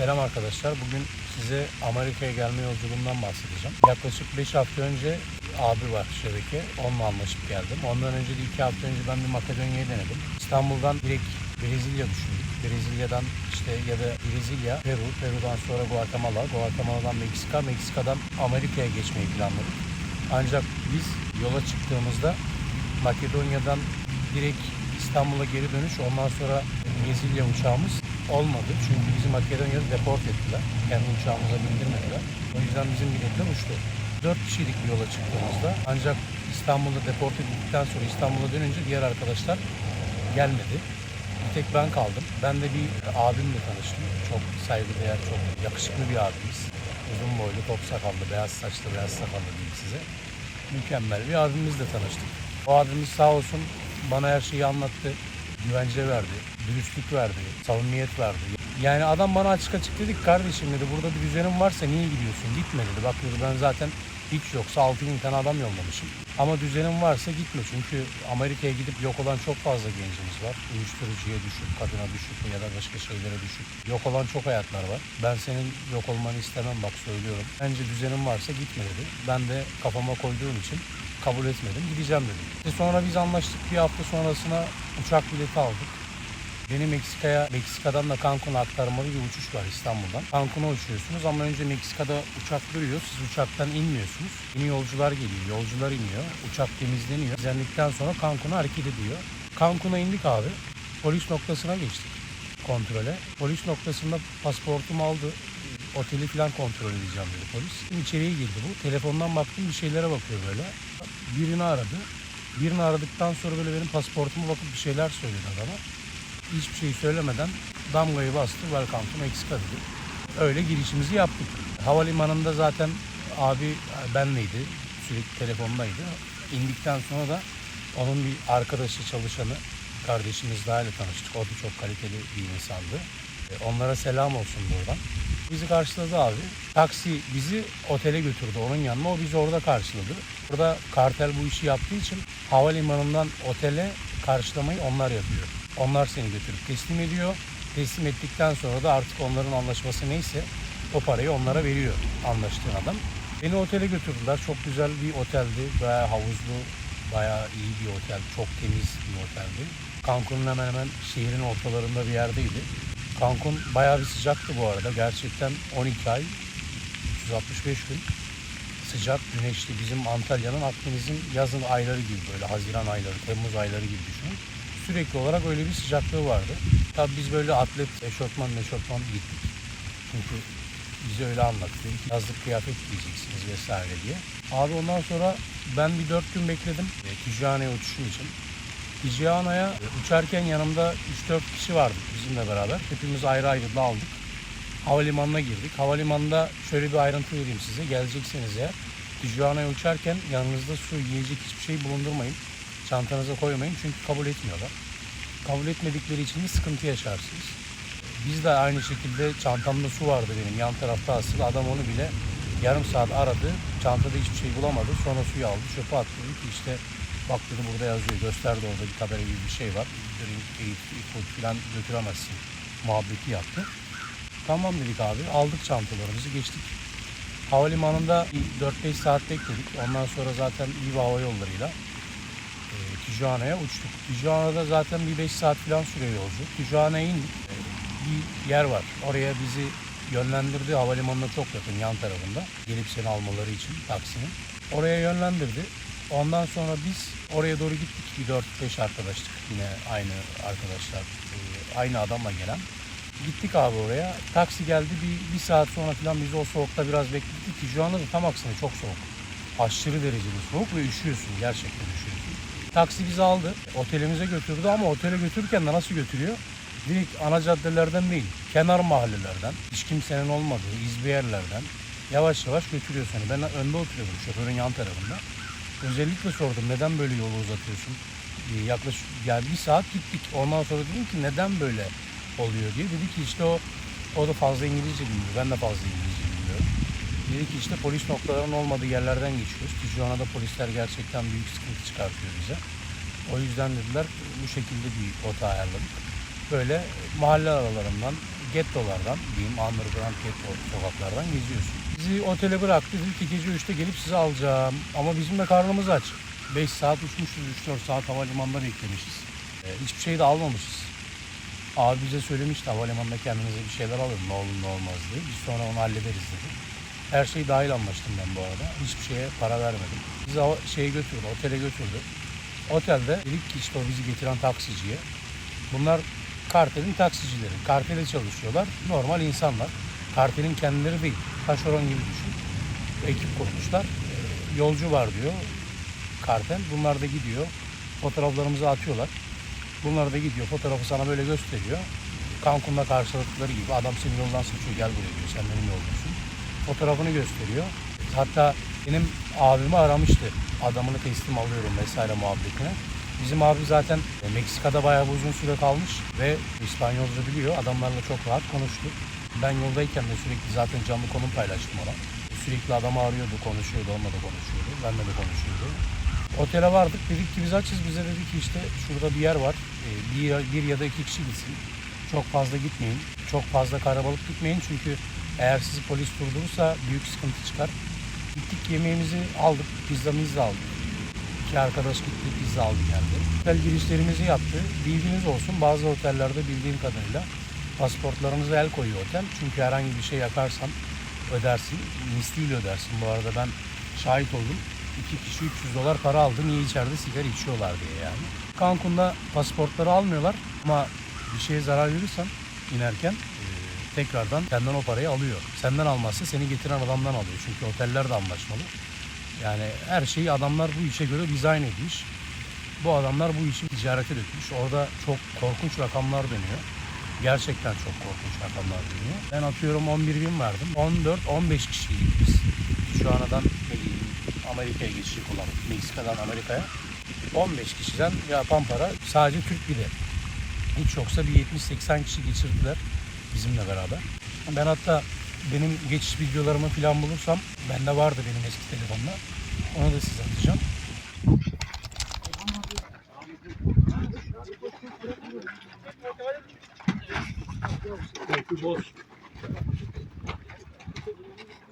Selam arkadaşlar. Bugün size Amerika'ya gelme yolculuğumdan bahsedeceğim. Yaklaşık 5 hafta önce abi var şebeke. Onunla anlaşıp geldim. Ondan önce de 2 hafta önce ben bir Makedonya'yı denedim. İstanbul'dan direkt Brezilya düşündük. Brezilya'dan işte ya da Brezilya, Peru, Peru'dan sonra Guatemala, Guatemala'dan Meksika, Meksika'dan Amerika'ya geçmeyi planladık. Ancak biz yola çıktığımızda Makedonya'dan direkt İstanbul'a geri dönüş ondan sonra Brezilya uçağımız olmadı. Çünkü bizi Makedonya'da deport ettiler. Kendi uçağımıza bindirmediler. O yüzden bizim biletler uçtu. 4 kişilik bir yola çıktığımızda ancak İstanbul'da deport edildikten sonra İstanbul'a dönünce diğer arkadaşlar gelmedi. Bir tek ben kaldım. Ben de bir abimle tanıştım. Çok saygıdeğer, çok yakışıklı bir abimiz. Uzun boylu, top sakallı, beyaz saçlı, beyaz sakallı diyeyim size. Mükemmel bir abimizle tanıştık. O abimiz sağ olsun bana her şeyi anlattı. Güvence verdi, dürüstlük verdi, samimiyet verdi. Yani adam bana açık açık dedi ki kardeşim dedi burada bir düzenin varsa niye gidiyorsun? Gitme dedi. Bak dedi ben zaten hiç yoksa 6 bin tane adam yollamışım. Ama düzenin varsa gitme. Çünkü Amerika'ya gidip yok olan çok fazla gencimiz var. Uyuşturucuya düşük, kadına düşük ya da başka şeylere düşük. Yok olan çok hayatlar var. Ben senin yok olmanı istemem bak söylüyorum. Bence düzenin varsa gitme dedi. Ben de kafama koyduğum için kabul etmedim. Gideceğim dedim. İşte sonra biz anlaştık. Bir hafta sonrasına uçak bileti aldık. Beni Meksika'ya, Meksika'dan da Cancun'a aktarmalı bir uçuş var İstanbul'dan. Cancun'a uçuyorsunuz ama önce Meksika'da uçak duruyor. Siz uçaktan inmiyorsunuz. Yeni yolcular geliyor, yolcular iniyor. Uçak temizleniyor. Temizlendikten sonra Cancun'a hareket ediyor. Cancun'a indik abi. Polis noktasına geçtik kontrole. Polis noktasında pasaportumu aldı. Oteli falan kontrol edeceğim dedi polis. İçeriye girdi bu. Telefondan baktım bir şeylere bakıyor böyle. Birini aradı. Birini aradıktan sonra böyle benim pasaportuma bakıp bir şeyler söyledi adama hiçbir şey söylemeden damgayı bastı. Welcome to Mexico dedi. Öyle girişimizi yaptık. Havalimanında zaten abi benleydi. Sürekli telefondaydı. İndikten sonra da onun bir arkadaşı çalışanı kardeşimiz daha ile tanıştık. O da çok kaliteli bir insandı. E, Onlara selam olsun buradan. Bizi karşıladı abi. Taksi bizi otele götürdü onun yanına. O bizi orada karşıladı. Burada kartel bu işi yaptığı için havalimanından otele karşılamayı onlar yapıyor. Onlar seni götürüp teslim ediyor. Teslim ettikten sonra da artık onların anlaşması neyse o parayı onlara veriyor anlaştığın adam. Beni otele götürdüler. Çok güzel bir oteldi. Bayağı havuzlu, bayağı iyi bir otel. Çok temiz bir oteldi. Cancun'un hemen hemen şehrin ortalarında bir yerdeydi. Cancun bayağı bir sıcaktı bu arada. Gerçekten 12 ay, 365 gün sıcak, güneşli. Bizim Antalya'nın Akdeniz'in yazın ayları gibi böyle Haziran ayları, Temmuz ayları gibi düşünün. Sürekli olarak öyle bir sıcaklığı vardı. Tabii biz böyle atlet, eşofman, eşofman gittik. Çünkü bize öyle anlattı. Yazlık kıyafet giyeceksiniz vesaire diye. Abi ondan sonra ben bir dört gün bekledim e, Tijuana'ya uçuşum için. Tijuana'ya e, uçarken yanımda 3-4 kişi vardık bizimle beraber. Hepimiz ayrı ayrı dağıldık. Havalimanına girdik. Havalimanında şöyle bir ayrıntı vereyim size. Gelecekseniz eğer Tijuana'ya uçarken yanınızda su, yiyecek hiçbir şey bulundurmayın. Çantanıza koymayın çünkü kabul etmiyorlar. Kabul etmedikleri için de sıkıntı yaşarsınız. Biz de aynı şekilde çantamda su vardı benim yan tarafta asılı. Adam onu bile yarım saat aradı. Çantada hiçbir şey bulamadı. Sonra suyu aldı çöpe attı. Dedi ki işte bak dedi burada yazıyor. Gösterdi orada bir tabela gibi bir şey var. Drink, eat, food falan götüremezsin. Muhabbeti yaptı. Tamam dedik abi. Aldık çantalarımızı geçtik. Havalimanında bir 4-5 saat bekledik. Ondan sonra zaten iyi hava yollarıyla Tijuana'ya uçtuk. Tijuana'da zaten bir 5 saat falan sürüyor yolculuk. Tijuana'ya bir yer var. Oraya bizi yönlendirdi. Havalimanına çok yakın yan tarafında. Gelip seni almaları için taksinin. Oraya yönlendirdi. Ondan sonra biz oraya doğru gittik. Bir 4-5 arkadaştık. Yine aynı arkadaşlar. e, Aynı adamla gelen. Gittik abi oraya. Taksi geldi. Bir, bir saat sonra falan biz o soğukta biraz bekledik. Tijuana da tam aksine çok soğuk. Aşırı derecede soğuk ve üşüyorsun. Gerçekten üşüyorsun. Taksi bizi aldı. Otelimize götürdü ama otele götürürken de nasıl götürüyor? Direkt ana caddelerden değil. Kenar mahallelerden. Hiç kimsenin olmadığı izbe yerlerden. Yavaş yavaş götürüyor seni. Ben önde oturuyordum şoförün yan tarafında. Özellikle sordum neden böyle yolu uzatıyorsun? Yaklaşık yani bir saat gittik. Ondan sonra dedim ki neden böyle oluyor diye. Dedi ki işte o o da fazla İngilizce bilmiyor. Ben de fazla İngilizce bilmiyorum. Dedi ki işte polis noktalarının olmadığı yerlerden geçiyoruz. Tijuana'da polisler gerçekten büyük sıkıntı çıkartıyor bize. O yüzden dediler bu şekilde bir rota ayarladık. Böyle mahalle aralarından gettolardan diyeyim underground getto sokaklardan geziyorsun. Bizi otele bıraktı dedi ki gece 3'te gelip sizi alacağım. Ama bizim de karnımız aç. 5 saat uçmuşuz 3-4 saat havalimanında beklemişiz. Ee, hiçbir şey de almamışız. Abi bize söylemişti havalimanında kendinize bir şeyler alın ne olur ne olmaz diye. Biz sonra onu hallederiz dedi. Her şey dahil anlaştım ben bu arada. Hiçbir şeye para vermedim. Bizi şeye götürdü, otele götürdü. Otelde dedik ki işte o bizi getiren taksiciye. Bunlar kartelin taksicileri. Kartele çalışıyorlar. Normal insanlar. Kartelin kendileri değil. Taşeron gibi düşün. Ekip kurmuşlar. Yolcu var diyor. Kartel. Bunlar da gidiyor. Fotoğraflarımızı atıyorlar. Bunlar da gidiyor. Fotoğrafı sana böyle gösteriyor. Cancun'da karşıladıkları gibi adam seni yoldan seçiyor. Gel buraya diyor. Sen benim yolcusun. Fotoğrafını gösteriyor. Hatta benim abimi aramıştı. Adamını teslim alıyorum vesaire muhabbetine. Bizim abi zaten Meksika'da bayağı bir uzun süre kalmış ve İspanyolca biliyor. Adamlarla çok rahat konuştu. Ben yoldayken de sürekli zaten canlı konum paylaştım ona. Sürekli adamı arıyordu, konuşuyordu, onunla da konuşuyordu. Benimle de konuşuyordu. Otele vardık, dedik ki biz açız. Bize dedi ki işte şurada bir yer var. Ee, Bir, bir ya da iki kişi gitsin. Çok fazla gitmeyin. Çok fazla karabalık gitmeyin çünkü eğer sizi polis durdurursa büyük sıkıntı çıkar. Gittik yemeğimizi aldık, pizzamızı da aldık. İki arkadaş gitti, pizza aldı geldi. Otel girişlerimizi yaptı. Bilginiz olsun bazı otellerde bildiğim kadarıyla pasaportlarınıza el koyuyor otel. Çünkü herhangi bir şey yakarsan ödersin. Misliyle ödersin. Bu arada ben şahit oldum. İki kişi 300 dolar para aldı. Niye içeride sigara içiyorlar diye yani. Cancun'da pasaportları almıyorlar ama bir şeye zarar verirsen inerken tekrardan senden o parayı alıyor. Senden almazsa seni getiren adamdan alıyor. Çünkü oteller de anlaşmalı. Yani her şeyi adamlar bu işe göre dizayn etmiş. Bu adamlar bu işi ticarete dökmüş. Orada çok korkunç rakamlar dönüyor. Gerçekten çok korkunç rakamlar dönüyor. Ben atıyorum 11 bin verdim. 14-15 kişiydik biz. Şu anadan Amerika'ya geçiş kullandık. Meksika'dan Amerika'ya. 15 kişiden yapan para sadece Türk bile. Hiç yoksa bir 70-80 kişi geçirdiler bizimle beraber. Ben hatta benim geçiş videolarımı falan bulursam bende vardı benim eski telefonla. Onu da size atacağım.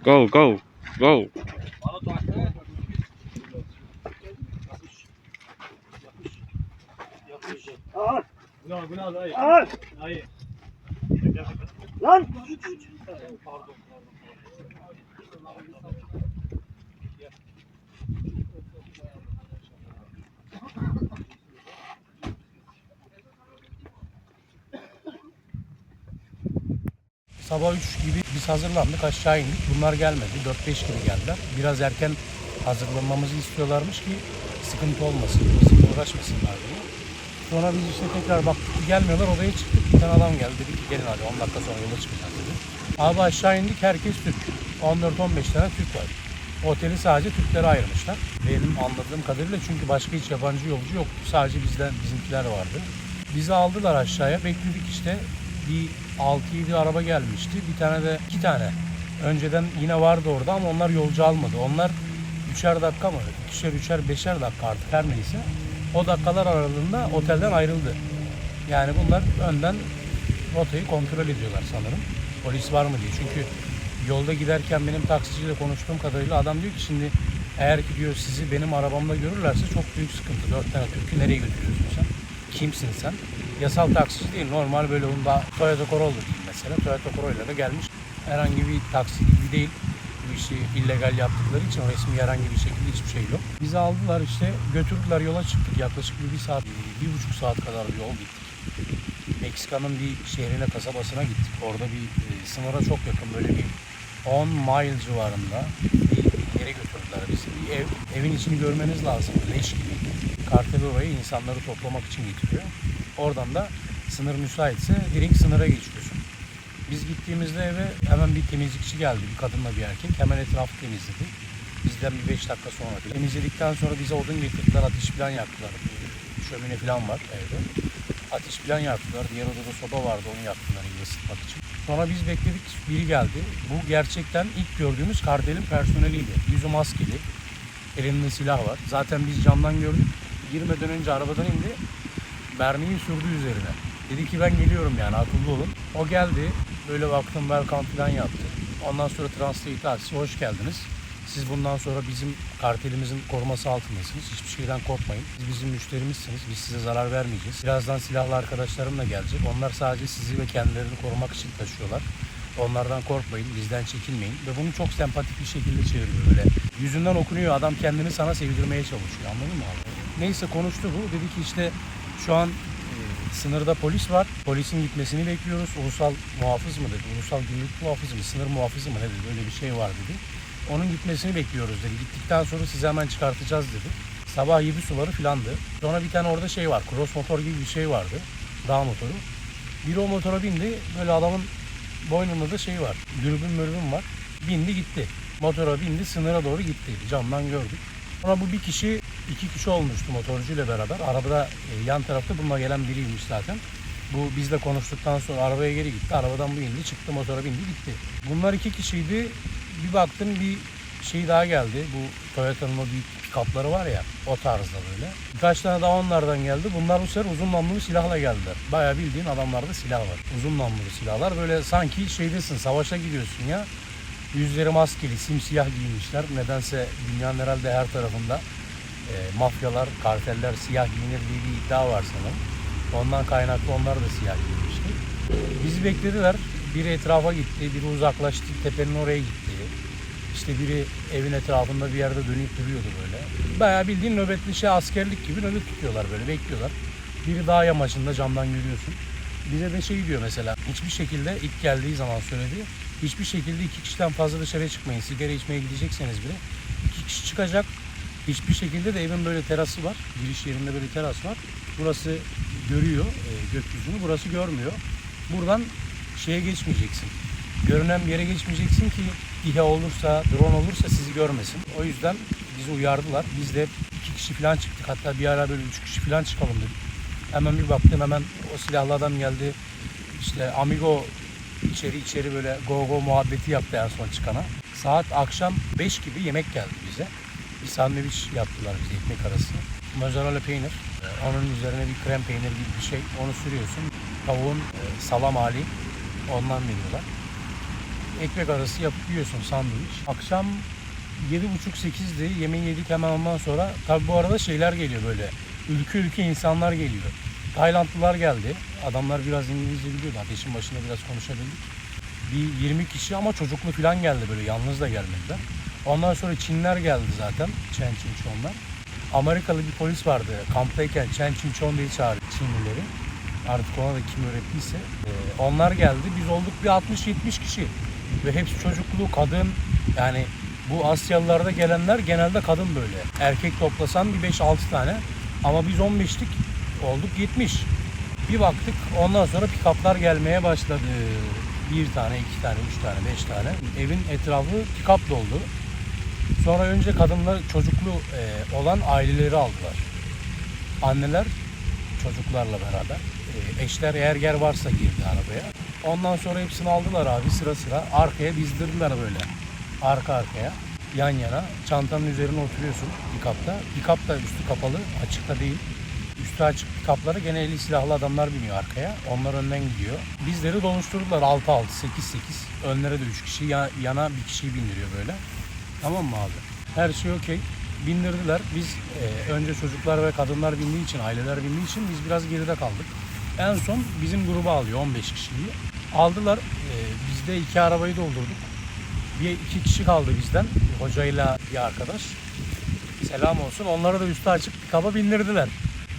Go, go, go. Ağır. Günah günah dayı. Lan. Sabah 3 gibi biz hazırlandık aşağı indik. Bunlar gelmedi. 4-5 gibi geldiler. Biraz erken hazırlanmamızı istiyorlarmış ki sıkıntı olmasın. Bizim uğraşmasınlar diye. Sonra biz işte tekrar baktık gelmiyorlar. Odaya çıktık. Bir tane adam geldi. Dedi ki gelin hadi 10 dakika sonra yola çıkacağız dedi. Abi aşağı indik. Herkes Türk. 14-15 tane Türk var. Oteli sadece Türklere ayırmışlar. Benim anladığım kadarıyla çünkü başka hiç yabancı yolcu yok. Sadece bizden bizimkiler vardı. Bizi aldılar aşağıya. Bekledik işte. Bir 6-7 araba gelmişti. Bir tane de iki tane. Önceden yine vardı orada ama onlar yolcu almadı. Onlar üçer dakika mı? Üçer üçer beşer dakika artık her neyse. O dakikalar aralığında otelden ayrıldı. Yani bunlar önden rotayı kontrol ediyorlar sanırım. Polis var mı diye. Çünkü yolda giderken benim taksiciyle konuştuğum kadarıyla adam diyor ki şimdi eğer ki diyor sizi benim arabamda görürlerse çok büyük sıkıntı. Dört tane Türk'ü nereye götürüyorsun sen? Kimsin sen? Yasal taksici değil. Normal böyle onda Toyota Corolla değil mesela. Toyota Corolla da gelmiş. Herhangi bir taksi gibi değil. İşi illegal yaptıkları için resmi herhangi bir şekilde hiçbir şey yok. Bizi aldılar işte götürdüler yola çıktık. Yaklaşık bir, bir saat, bir buçuk saat kadar bir yol gittik. Meksika'nın bir şehrine, kasabasına gittik. Orada bir e, sınıra çok yakın böyle bir 10 mile civarında bir yere götürdüler bizi. Bir ev, evin içini görmeniz lazım. Leş gibi. Kartel orayı insanları toplamak için getiriyor. Oradan da sınır müsaitse direkt sınıra geçiyorsun. Biz gittiğimizde eve hemen bir temizlikçi geldi. Bir kadınla bir erkek. Hemen etrafı temizledi. Bizden bir 5 dakika sonra. Temizledikten sonra bize odun getirdiler. Ateş falan yaktılar. Şömine falan var evde. Ateş falan yaktılar. Diğer odada soba vardı. Onu yaktılar iyi ısıtmak için. Sonra biz bekledik. Biri geldi. Bu gerçekten ilk gördüğümüz kartelin personeliydi. Yüzü maskeli. Elinde silah var. Zaten biz camdan gördük. Girmeden önce arabadan indi. Mermiyi sürdü üzerine. Dedi ki ben geliyorum yani akıllı olun. O geldi. Böyle baktım welcome falan yaptı. Ondan sonra Translate Arts'ı hoş geldiniz. Siz bundan sonra bizim kartelimizin koruması altındasınız. Hiçbir şeyden korkmayın. Siz bizim müşterimizsiniz. Biz size zarar vermeyeceğiz. Birazdan silahlı arkadaşlarım da gelecek. Onlar sadece sizi ve kendilerini korumak için taşıyorlar. Onlardan korkmayın, bizden çekinmeyin. Ve bunu çok sempatik bir şekilde çeviriyor böyle. Yüzünden okunuyor. Adam kendini sana sevdirmeye çalışıyor. Anladın mı abi? Neyse konuştu bu. Dedi ki işte şu an sınırda polis var. Polisin gitmesini bekliyoruz. Ulusal muhafız mı dedi. Ulusal gümrük muhafızı mı? Sınır muhafızı mı ne dedi. Öyle bir şey var dedi. Onun gitmesini bekliyoruz dedi. Gittikten sonra sizi hemen çıkartacağız dedi. Sabah 7 suları filandı. Sonra bir tane orada şey var. Cross motor gibi bir şey vardı. Dağ motoru. Biri o motora bindi. Böyle adamın boynunda da şey var. Dürbün mürbün var. Bindi gitti. Motora bindi sınıra doğru gitti. Camdan gördük. Sonra bu bir kişi, iki kişi olmuştu motorcuyla beraber. Arabada e, yan tarafta bununla gelen biriymiş zaten. Bu bizle konuştuktan sonra arabaya geri gitti. Arabadan bu indi, çıktı motora bindi gitti. Bunlar iki kişiydi. Bir baktım bir şey daha geldi. Bu Toyota'nın o büyük pick-up'ları var ya o tarzda böyle. Birkaç tane daha onlardan geldi. Bunlar bu sefer uzun namlulu silahla geldiler. Bayağı bildiğin adamlarda silah var. Uzun namlulu silahlar. Böyle sanki şeydesin savaşa gidiyorsun ya. Yüzleri maskeli, simsiyah giymişler. Nedense dünyanın herhalde her tarafında e, mafyalar, karteller siyah giyinir diye bir iddia var sanırım. Ondan kaynaklı onlar da siyah giymişti. Bizi beklediler. Biri etrafa gitti, biri uzaklaştı, tepenin oraya gitti. İşte biri evin etrafında bir yerde dönüp duruyordu böyle. Bayağı bildiğin nöbetli şey askerlik gibi nöbet tutuyorlar böyle bekliyorlar. Biri dağ yamacında camdan görüyorsun. Bize de şey diyor mesela hiçbir şekilde ilk geldiği zaman söyledi. Hiçbir şekilde iki kişiden fazla dışarıya çıkmayın. Sigara içmeye gidecekseniz bile iki kişi çıkacak. Hiçbir şekilde de evin böyle terası var. Giriş yerinde böyle teras var. Burası görüyor e, gökyüzünü. Burası görmüyor. Buradan şeye geçmeyeceksin. Görünen bir yere geçmeyeceksin ki İHA olursa, drone olursa sizi görmesin. O yüzden bizi uyardılar. Biz de iki kişi falan çıktık. Hatta bir ara böyle üç kişi falan çıkalım dedik. Hemen bir baktım hemen o silahlı adam geldi. İşte amigo içeri içeri böyle go go muhabbeti yaptı en son çıkana. Saat akşam 5 gibi yemek geldi bize. Bir sandviç yaptılar bize ekmek arası. Mozzarella peynir. Ee, Onun üzerine bir krem peynir gibi bir şey. Onu sürüyorsun. Tavuğun e, salam hali. Ondan veriyorlar. Ekmek arası yapıp yiyorsun sandviç. Akşam 7.30-8'di. Yemeği yedik hemen ondan sonra. Tabi bu arada şeyler geliyor böyle. Ülke ülke insanlar geliyor. Taylandlılar geldi. Adamlar biraz İngilizce biliyordu. Ateşin başında biraz konuşabildik. Bir 20 kişi ama çocuklu falan geldi böyle. Yalnız da gelmediler. Ondan sonra Çinler geldi zaten. Chen Chin Chonlar. Amerikalı bir polis vardı. Kamptayken Chen Chin Chon diye çağırdı Çinlileri. Artık ona da kim öğrettiyse. Ee, onlar geldi. Biz olduk bir 60-70 kişi. Ve hepsi çocuklu, kadın. Yani bu Asyalılarda gelenler genelde kadın böyle. Erkek toplasan bir 5-6 tane. Ama biz 15'lik olduk 70. Bir baktık ondan sonra pick-up'lar gelmeye başladı. Bir tane, iki tane, üç tane, beş tane. Evin etrafı pick-up doldu. Sonra önce kadınlar çocuklu e, olan aileleri aldılar. Anneler çocuklarla beraber. E, eşler eğer ger varsa girdi arabaya. Ondan sonra hepsini aldılar abi sıra sıra. Arkaya dizdirdiler böyle. Arka arkaya. Yan yana. Çantanın üzerine oturuyorsun pick-up'ta. Pick-up da üstü kapalı. Açıkta değil. Üstü açık pick-up'lara gene eli silahlı adamlar biniyor arkaya. Onlar önden gidiyor. Bizleri doluşturdular 6-6, 8-8. Önlere de 3 kişi, ya- yana bir kişiyi bindiriyor böyle. Tamam mı abi? Her şey okey. Bindirdiler. Biz e, önce çocuklar ve kadınlar bindiği için, aileler bindiği için biz biraz geride kaldık. En son bizim grubu alıyor 15 kişiyi. Aldılar. E, biz de iki arabayı doldurduk. Bir iki kişi kaldı bizden. Hocayla bir arkadaş. Selam olsun. Onları da üstü açık bir kaba bindirdiler.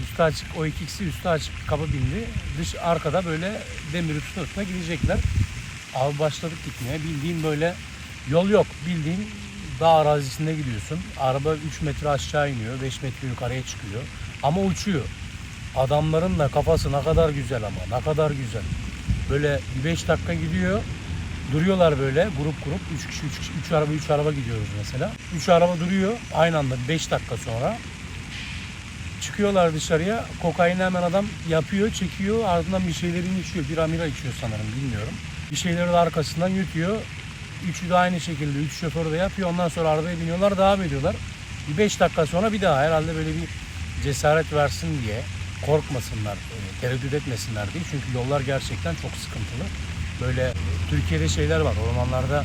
Üstü açık o iki kişi üstü açık bir kaba bindi. Dış arkada böyle tutuna tutuna gidecekler. Abi başladık gitmeye. Bildiğin böyle yol yok. Bildiğin dağ arazisinde gidiyorsun. Araba 3 metre aşağı iniyor. 5 metre yukarıya çıkıyor. Ama uçuyor. Adamların da kafası ne kadar güzel ama. Ne kadar güzel. Böyle bir 5 dakika gidiyor. Duruyorlar böyle grup grup 3 kişi 3 kişi 3 araba 3 araba gidiyoruz mesela. 3 araba duruyor aynı anda 5 dakika sonra çıkıyorlar dışarıya. Kokaini hemen adam yapıyor, çekiyor. Ardından bir şeylerini içiyor. Bir amira içiyor sanırım bilmiyorum. Bir şeyleri de arkasından yutuyor. Üçü de aynı şekilde. Üç şoför de yapıyor. Ondan sonra arabaya biniyorlar, devam ediyorlar. Bir 5 dakika sonra bir daha herhalde böyle bir cesaret versin diye korkmasınlar, e, tereddüt etmesinler diye. Çünkü yollar gerçekten çok sıkıntılı. Böyle Türkiye'de şeyler var. Ormanlarda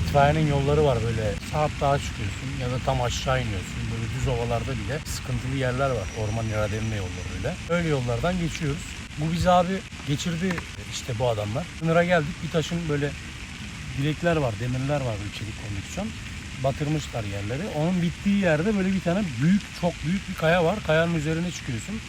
itfaiyenin yolları var böyle. Saat dağa çıkıyorsun ya da tam aşağı iniyorsun. Böyle düz ovalarda bile sıkıntılı yerler var. Orman irademine yolları öyle. Öyle yollardan geçiyoruz. Bu bizi abi geçirdi işte bu adamlar. Sınıra geldik. Bir taşın böyle direkler var, demirler var böyle çelik kondisyon. Batırmışlar yerleri. Onun bittiği yerde böyle bir tane büyük, çok büyük bir kaya var. Kayanın üzerine çıkıyorsun.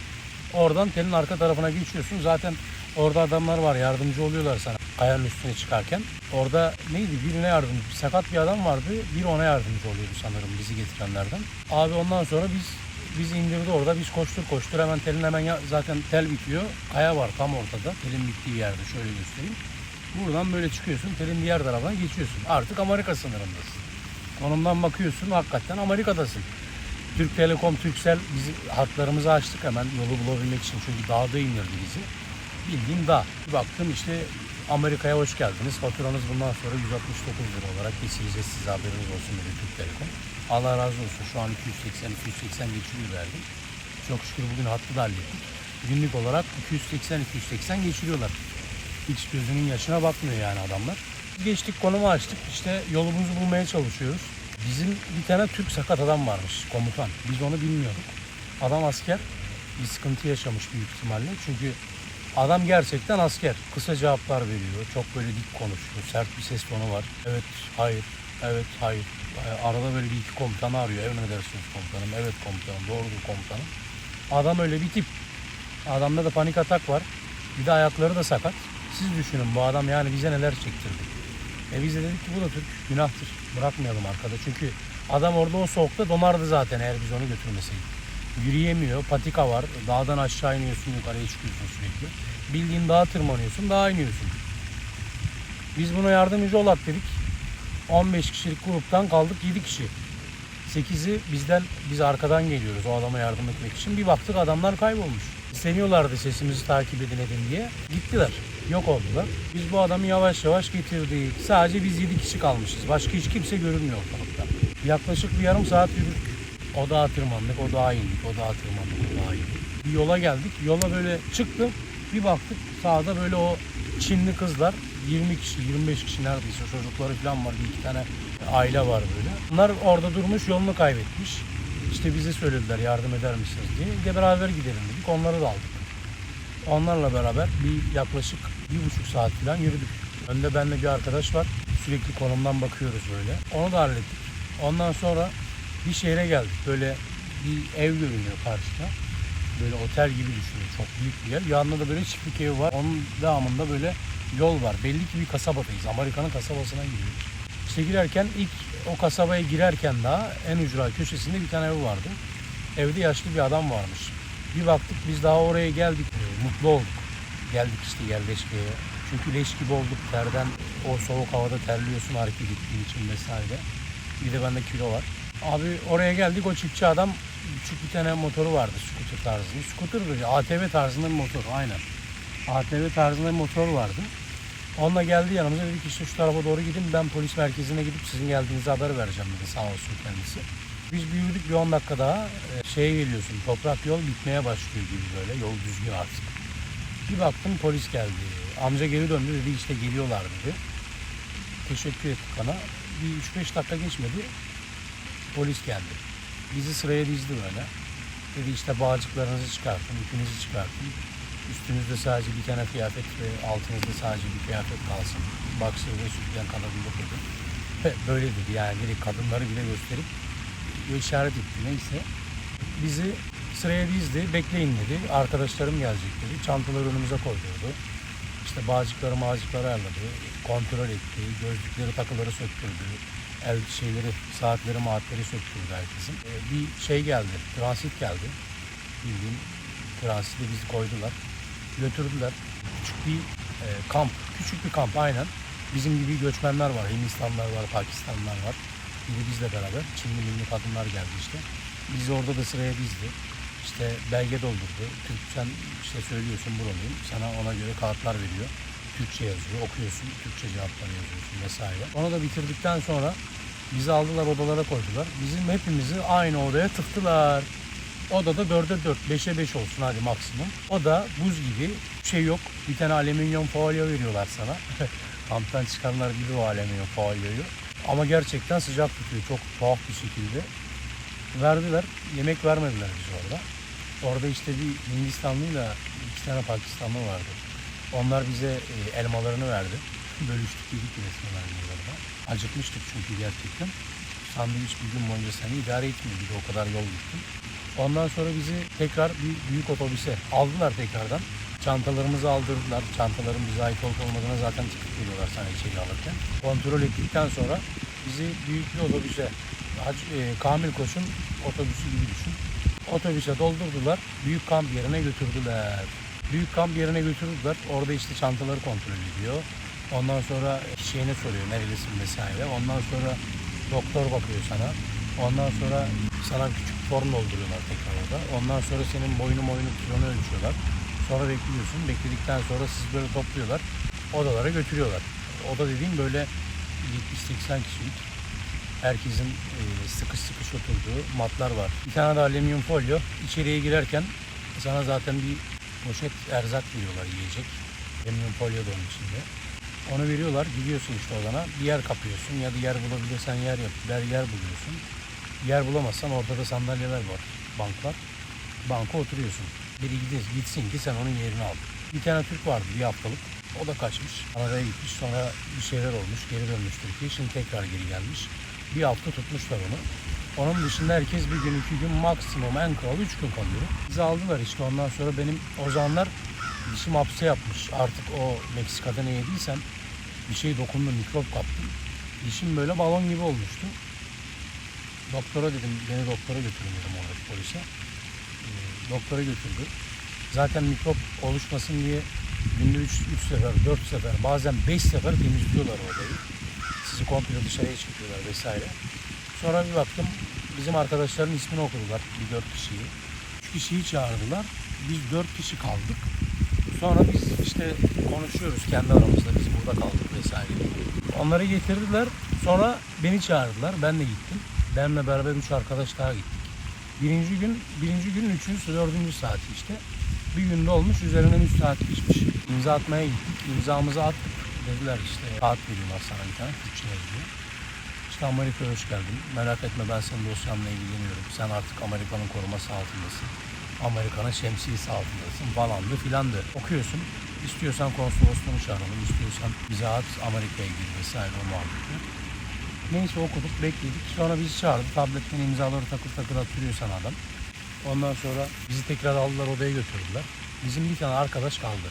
Oradan telin arka tarafına geçiyorsun. Zaten orada adamlar var yardımcı oluyorlar sana kayanın üstüne çıkarken. Orada neydi birine yardımcı, bir sakat bir adam vardı. Bir ona yardımcı oluyordu sanırım bizi getirenlerden. Abi ondan sonra biz biz indirdi orada. Biz koştur koştur hemen telin hemen ya- zaten tel bitiyor. Kaya var tam ortada. Telin bittiği yerde şöyle göstereyim. Buradan böyle çıkıyorsun. Telin diğer tarafına geçiyorsun. Artık Amerika sınırındasın. Konumdan bakıyorsun hakikaten Amerika'dasın. Türk Telekom, Turkcell bizi hatlarımızı açtık hemen yolu bulabilmek için çünkü dağda indirdi bizi. Bildiğin dağ. Bir baktım işte Amerika'ya hoş geldiniz. Faturanız bundan sonra 169 lira olarak keseceğiz size haberiniz olsun dedi Türk Telekom. Allah razı olsun şu an 280 280 geçiriyor verdim. Çok şükür bugün hattı da hallettik. Günlük olarak 280 280 geçiriyorlar. Hiç gözünün yaşına bakmıyor yani adamlar. Geçtik konumu açtık. İşte yolumuzu bulmaya çalışıyoruz. Bizim bir tane Türk sakat adam varmış komutan. Biz onu bilmiyorduk. Adam asker. Bir sıkıntı yaşamış büyük ihtimalle. Çünkü adam gerçekten asker. Kısa cevaplar veriyor. Çok böyle dik konuşuyor. Sert bir ses tonu var. Evet, hayır. Evet, hayır. Ee, Arada böyle bir iki komutanı arıyor. Emredersiniz komutanım. Evet komutanım. Doğrudur komutanım. Adam öyle bir tip. Adamda da panik atak var. Bir de ayakları da sakat. Siz düşünün bu adam yani bize neler çektirdi. E biz de dedik ki bu da Türk günahtır. Bırakmayalım arkada. Çünkü adam orada o soğukta donardı zaten eğer biz onu götürmeseydik. Yürüyemiyor. Patika var. Dağdan aşağı iniyorsun yukarıya çıkıyorsun sürekli. Bildiğin dağa tırmanıyorsun dağa iniyorsun. Biz buna yardımcı olak dedik. 15 kişilik gruptan kaldık 7 kişi. 8'i bizden biz arkadan geliyoruz o adama yardım etmek için. Bir baktık adamlar kaybolmuş. İstemiyorlardı sesimizi takip edin edin diye. Gittiler. Yok oldular. Biz bu adamı yavaş yavaş getirdik. Sadece biz 7 kişi kalmışız. Başka hiç kimse görünmüyor ortalıkta. Yaklaşık bir yarım saat yürüdük. O dağa tırmandık, o dağa indik, o dağa tırmandık, o dağa indik. Bir yola geldik. Yola böyle çıktım. Bir baktık sağda böyle o Çinli kızlar 20 kişi, 25 kişi neredeyse çocukları falan var. Bir iki tane aile var böyle. Bunlar orada durmuş, yolunu kaybetmiş. İşte bize söylediler yardım eder misiniz diye. De beraber gidelim dedik. Onları da aldık. Onlarla beraber bir yaklaşık bir buçuk saat falan yürüdük. Önde benle bir arkadaş var. Sürekli konumdan bakıyoruz böyle. Onu da hallettik. Ondan sonra bir şehre geldik. Böyle bir ev görünüyor karşıda. Böyle otel gibi düşünün. Çok büyük bir yer. Yanında da böyle çiftlik evi var. Onun devamında böyle yol var. Belli ki bir kasabadayız. Amerika'nın kasabasına giriyoruz. İşte girerken ilk o kasabaya girerken daha en ücra köşesinde bir tane ev vardı. Evde yaşlı bir adam varmış. Bir baktık biz daha oraya geldik. Ee, Mutlu olduk. Geldik işte yerleşkeye. Çünkü leş gibi olduk terden. O soğuk havada terliyorsun hareket ettiğin için vesaire. Bir de bende kilo var. Abi oraya geldik o çiftçi adam küçük bir tane motoru vardı scooter tarzında. Böyle ATV tarzında bir motor aynen. ATV tarzında bir motor vardı. Onunla geldi yanımıza dedi ki işte şu tarafa doğru gidin ben polis merkezine gidip sizin geldiğinizi haber vereceğim dedi sağ olsun kendisi. Biz bir yürüdük bir 10 dakika daha e, şeye geliyorsun toprak yol bitmeye başlıyor gibi böyle yol düzgün artık. Bir baktım polis geldi. Amca geri döndü dedi işte geliyorlar dedi. Teşekkür ettik bana. Bir 3-5 dakika geçmedi polis geldi. Bizi sıraya dizdi böyle. Dedi işte bağcıklarınızı çıkartın, ipinizi çıkartın. Üstünüzde sadece bir tane kıyafet ve altınızda sadece bir kıyafet kalsın. Baksır ve sütyen kalabilir dedi. Böyle dedi yani direkt kadınları bile gösterip bir işaret etti neyse. Bizi sıraya dizdi, bekleyin dedi. Arkadaşlarım gelecek dedi. Çantaları önümüze koydu. İşte bağcıkları mağcıkları ayarladı. Kontrol etti. Gözlükleri takıları söktürdü. El şeyleri, saatleri, maatleri söktürdü herkesin. Ee, bir şey geldi, transit geldi. Bildiğin transite bizi koydular. Götürdüler. Küçük bir e, kamp, küçük bir kamp aynen. Bizim gibi göçmenler var, Hindistanlılar var, Pakistanlılar var. De bizle beraber Çinli milli kadınlar geldi işte. Bizi orada da sıraya dizdi. İşte belge doldurdu. Türk sen işte söylüyorsun buralıyım. Sana ona göre kağıtlar veriyor. Türkçe yazıyor. Okuyorsun. Türkçe cevapları yazıyorsun vesaire. Onu da bitirdikten sonra bizi aldılar odalara koydular. Bizim hepimizi aynı odaya tıktılar. Odada 4'e 4, 5'e 5 olsun hadi maksimum. O da buz gibi şey yok. Bir tane alüminyum folyo veriyorlar sana. Kamptan çıkanlar bilir o alüminyum folyoyu. Ama gerçekten sıcak tutuyor çok tuhaf bir şekilde. Verdiler. Yemek vermediler bize orada. Orada işte bir Hindistanlıyla iki tane Pakistanlı vardı. Onlar bize e, elmalarını verdi. Bölüştük yedik resmen elmalarını. Acıkmıştık çünkü gerçekten. Sandviç bir gün boyunca seni idare etmiyor. Bir de o kadar yol gittim. Ondan sonra bizi tekrar bir büyük otobüse aldılar tekrardan. Çantalarımızı aldırdılar. Çantaların bize ait olup olmadığına zaten tepki veriyorlar sana içeri alırken. Kontrol ettikten sonra bizi büyük bir otobüse, e, Kamil Koç'un otobüsü gibi düşün. Otobüse doldurdular. Büyük kamp yerine götürdüler. Büyük kamp yerine götürdüler. Orada işte çantaları kontrol ediyor. Ondan sonra şeyine soruyor nerelisin vesaire. Ondan sonra doktor bakıyor sana. Ondan sonra sana küçük form dolduruyorlar tekrar orada. Ondan sonra senin boyunu boyunu kilonu ölçüyorlar. Sonra bekliyorsun. Bekledikten sonra siz böyle topluyorlar. Odalara götürüyorlar. Oda dediğim böyle 70-80 kişilik. Herkesin e, sıkış sıkış oturduğu matlar var. Bir tane de alüminyum folyo. İçeriye girerken sana zaten bir poşet erzak veriyorlar yiyecek. Alüminyum folyo da onun içinde. Onu veriyorlar. Gidiyorsun işte odana. Bir yer kapıyorsun ya da yer bulabilirsen yer yap. Yer, yer buluyorsun. Yer bulamazsan ortada sandalyeler var. Banklar. Banka oturuyorsun. Biri gidiyor, gitsin ki sen onun yerini al. Bir tane Türk vardı bir haftalık. O da kaçmış. Kanada'ya gitmiş. Sonra bir şeyler olmuş. Geri dönmüş Türkiye. Şimdi tekrar geri gelmiş. Bir hafta tutmuşlar onu. Onun dışında herkes bir gün, iki gün, maksimum en kral üç gün kalıyor. Bizi aldılar işte ondan sonra benim o zamanlar dişim hapse yapmış. Artık o Meksika'da ne yediysem bir şey dokundu, mikrop kaptım. Dişim böyle balon gibi olmuştu. Doktora dedim, beni doktora götürün dedim oradaki polise. Doktora götürdü. Zaten mikrop oluşmasın diye günde 3 sefer, 4 sefer, bazen 5 sefer temizliyorlar odayı. Sizi komple dışarıya çekiyorlar vesaire. Sonra bir baktım bizim arkadaşların ismini okudular bir 4 kişiyi. 3 kişiyi çağırdılar. Biz 4 kişi kaldık. Sonra biz işte konuşuyoruz kendi aramızda biz burada kaldık vesaire. Onları getirdiler. Sonra beni çağırdılar. Ben de gittim. Benimle beraber üç arkadaş daha gittik. Birinci gün, birinci gün üçüncü, dördüncü saati işte. Bir günde olmuş, üzerinden üç saat geçmiş. İmza atmaya gittik. İmzamızı attık. Dediler işte kağıt veriyorlar sana bir tane. Türkçe yazıyor. İşte Amerika'ya hoş geldin. Merak etme ben senin dosyanla ilgileniyorum. Sen artık Amerika'nın koruması altındasın. Amerika'nın şemsiyesi altındasın falandı filandı. Okuyorsun. İstiyorsan konsolosluğunu çağıralım. istiyorsan bize at Amerika'ya gir vesaire o muhabbeti. Neyse okuduk bekledik. Sonra bizi çağırdı. Tabletten imzaları takır takır attırıyor sana adam. Ondan sonra bizi tekrar aldılar odaya götürdüler. Bizim bir tane arkadaş kaldı.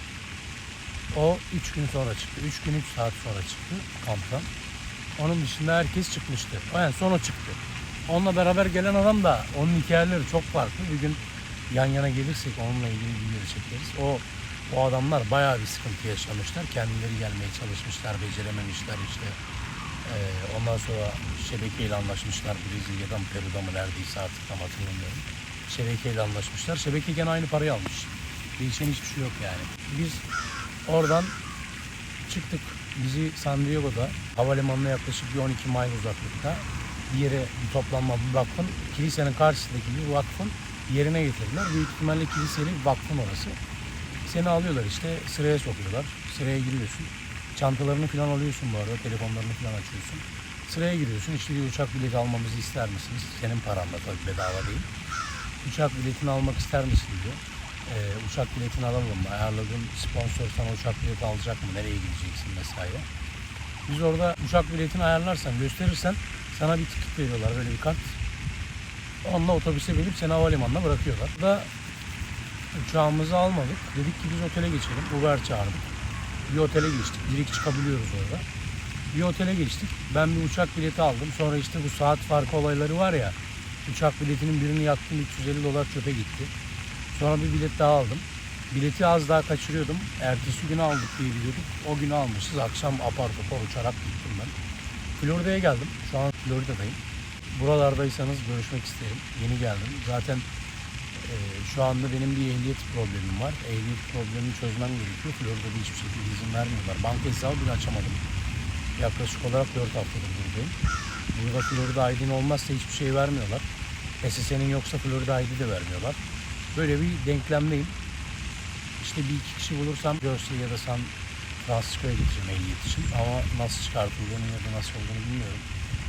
O 3 gün sonra çıktı. 3 gün 3 saat sonra çıktı kamptan. Onun dışında herkes çıkmıştı. O yani sonra çıktı. Onunla beraber gelen adam da onun hikayeleri çok farklı. Bir gün yan yana gelirsek onunla ilgili videoları çekeriz. O o adamlar bayağı bir sıkıntı yaşamışlar. Kendileri gelmeye çalışmışlar, becerememişler işte. Ee, ondan sonra şebekeyle anlaşmışlar. Brezilya'dan Peru'da mı neredeyse artık tam hatırlamıyorum. Şebekeyle anlaşmışlar. Şebeke gene aynı parayı almış. Değişen hiçbir şey yok yani. Biz oradan çıktık. Bizi San Diego'da havalimanına yaklaşık bir 12 mile uzaklıkta bir yere bir toplanma bir vakfın kilisenin karşısındaki bir vakfın yerine getirdiler. Büyük ihtimalle kiliseli vakfın orası. Seni alıyorlar işte sıraya sokuyorlar. Sıraya giriyorsun. Çantalarını falan alıyorsun bu arada. Telefonlarını falan açıyorsun. Sıraya giriyorsun. İşte bir uçak bileti almamızı ister misiniz? Senin paranla tabii bedava değil. Uçak biletini almak ister misin diyor. Ee, uçak biletini alalım mı? Ayarladığın sponsor sana uçak bileti alacak mı? Nereye gideceksin vesaire. Biz orada uçak biletini ayarlarsan, gösterirsen sana bir ticket veriyorlar böyle bir kart. Onunla otobüse binip seni havalimanına bırakıyorlar. Burada uçağımızı almadık. Dedik ki biz otele geçelim. Uber çağırdık. Bir otele geçtik. Direkt çıkabiliyoruz orada. Bir otele geçtik. Ben bir uçak bileti aldım. Sonra işte bu saat farkı olayları var ya. Uçak biletinin birini yaktım 350 dolar çöpe gitti. Sonra bir bilet daha aldım. Bileti az daha kaçırıyordum. Ertesi günü aldık diye biliyorduk. O günü almışız. Akşam apar topar uçarak gittim ben. Florida'ya geldim. Şu an Florida'dayım. Buralardaysanız görüşmek isterim. Yeni geldim. Zaten şu anda benim bir ehliyet problemim var. Ehliyet problemini çözmem gerekiyor. Florida'da hiçbir şekilde izin vermiyorlar. Banka hesabı bile açamadım. Yaklaşık olarak 4 haftadır buradayım. Burada Florida ID'nin olmazsa hiçbir şey vermiyorlar. SSN'in yoksa Florida ID de vermiyorlar. Böyle bir denklemdeyim. İşte bir iki kişi bulursam Jersey ya da San Francisco'ya gideceğim ehliyet için. Ama nasıl çıkartıldığını ya da nasıl olduğunu bilmiyorum.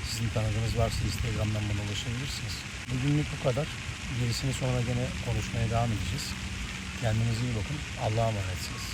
Sizin tanıdığınız varsa Instagram'dan bana ulaşabilirsiniz. Bugünlük bu kadar. Gerisini sonra gene konuşmaya devam edeceğiz. Kendinize iyi bakın. Allah'a emanetsiniz.